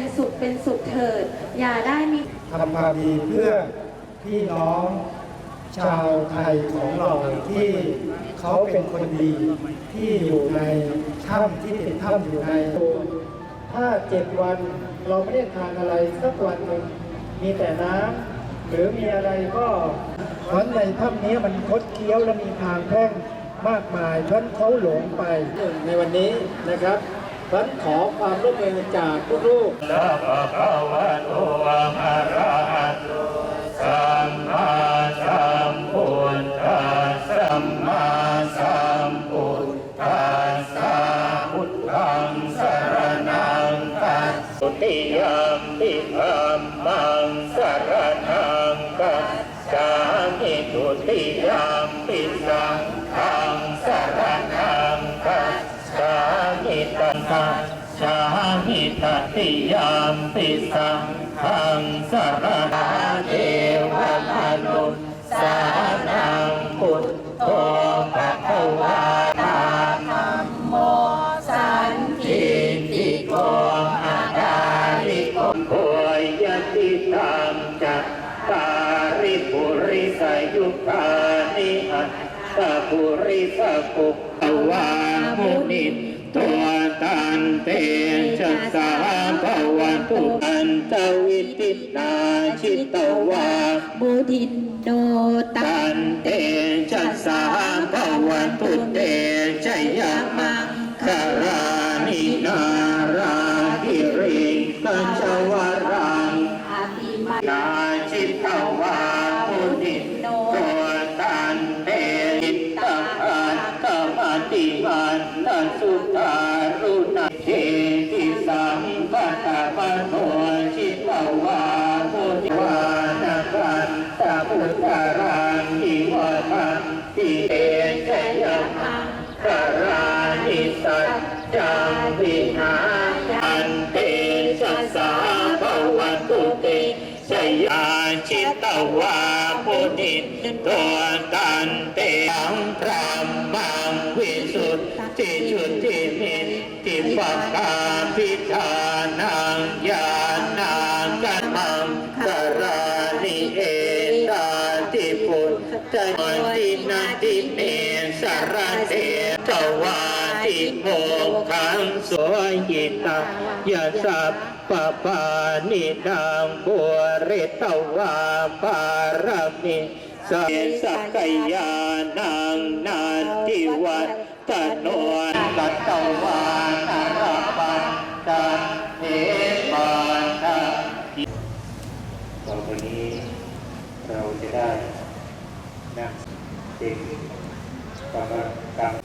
เป็นสุขเป็นสุขเถิด อย่าได้มีทำความดีเพื่อพี่น้องชาวไทยของเราที่เขาเป็นคนดีที่อยู่ในถ้ำที่ติดถ้ำอยู่ในถ้าเจ็ดวันเราไม่ได้ทานอะไรสักวันหนึ่งมีแต่น้ำหรือมีอะไรก็เพราะในถ้ำนี้มันคดเคี้ยวและมีทางแพ่งมากมายเพราะเขาหลงไปในวันนี้นะครับ เพราะขอความร่วมมือจากลูกสัพพะวะโตอะระหะโตสัมมาสัมพุทธัสสัมมาสัมพุทธัสสะพุทธังสรณังคัจสุติยัมปิธัมมังสรณังคัจฉามิทุติยัมป หิตติยามปิสังฆังสารนาเทวมนุษย์สานังพุทโธภะคะวาตาธัมโมสันทิติโกอาคาลิโกโอยยติธรรมจัตตาริปุริสยุคานิอัตตาปุริสปุกวามุนิ ตัวตันเตชะสาภวันตุอันตวิตินาชิตวามุทินโนตันเตชะสาภวันตุเตชัยะมัง เทติสัมปัตตะปะโนชิตวามุนิวานาคันตะพุทธาร ชยาชิตวาปุณิตัวตันเตังพรหมังวิสุทธิชุติมิติปกาพิธานังญาณังกันมังกรานิเอตาติปุตตะตินาติเมสารเตตวา โมขังสวยหิตายาสัพปะปานิดังบัวเรตวาปารมิสเสสักยานังนาทิวัตโนตัตวานารปันตันเทปันทะต่อไปนี้เราจะได้นั่งเด็กกรรมกรรม